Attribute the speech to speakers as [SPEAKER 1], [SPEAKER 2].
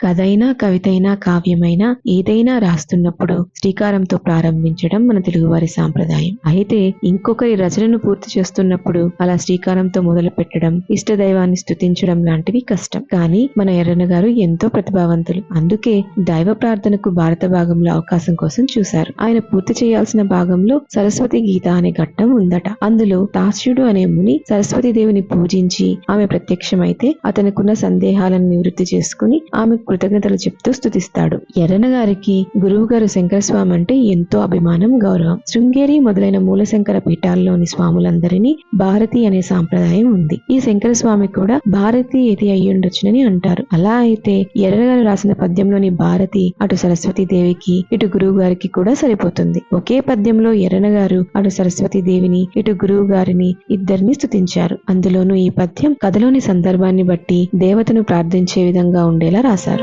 [SPEAKER 1] కథైనా కవితైనా కావ్యమైనా ఏదైనా రాస్తున్నప్పుడు శ్రీకారంతో ప్రారంభించడం మన తెలుగువారి సాంప్రదాయం. అయితే ఇంకొకరి రచనను పూర్తి చేస్తున్నప్పుడు అలా శ్రీకారంతో మొదలు పెట్టడం ఇష్ట దైవాన్ని స్తుతించడం లాంటివి కష్టం. కానీ మన ఎర్రన్న గారు ఎంతో ప్రతిభావంతులు. అందుకే దైవ ప్రార్థనకు భారత భాగంలో అవకాశం కోసం చూశారు. ఆయన పూర్తి చేయాల్సిన భాగంలో సరస్వతి గీత అనే ఘట్టం ఉందట. అందులో తాస్యుడు అనే ముని సరస్వతి దేవిని పూజించి ఆమె ప్రత్యక్షమైతే అతనుకున్న సందేహాలను నివృత్తి చేసుకుని ఆమె కృతజ్ఞతలు చెప్తూ స్థుతిస్తాడు ఎర్రన గారికి గురువు గారు శంకరస్వామి అంటే ఎంతో అభిమానం గౌరవం. శృంగేరి మొదలైన మూలశంకర పీఠాల్లోని స్వాములందరినీ భారతి అనే సాంప్రదాయం ఉంది. ఈ శంకర స్వామి కూడా భారతి ఇది అయ్యుండొచ్చునని అంటారు. అలా అయితే ఎర్రన గారు రాసిన పద్యంలోని భారతి అటు సరస్వతి దేవికి ఇటు గురువు గారికి కూడా సరిపోతుంది. ఒకే పద్యంలో ఎర్రన గారు అటు సరస్వతి దేవిని ఇటు గురువు గారిని ఇద్దరిని స్థుతించారు అందులోనూ ఈ పద్యం కథలోని సందర్భాన్ని బట్టి దేవతను ప్రార్థించే విధంగా ఉండేలా రాశారు.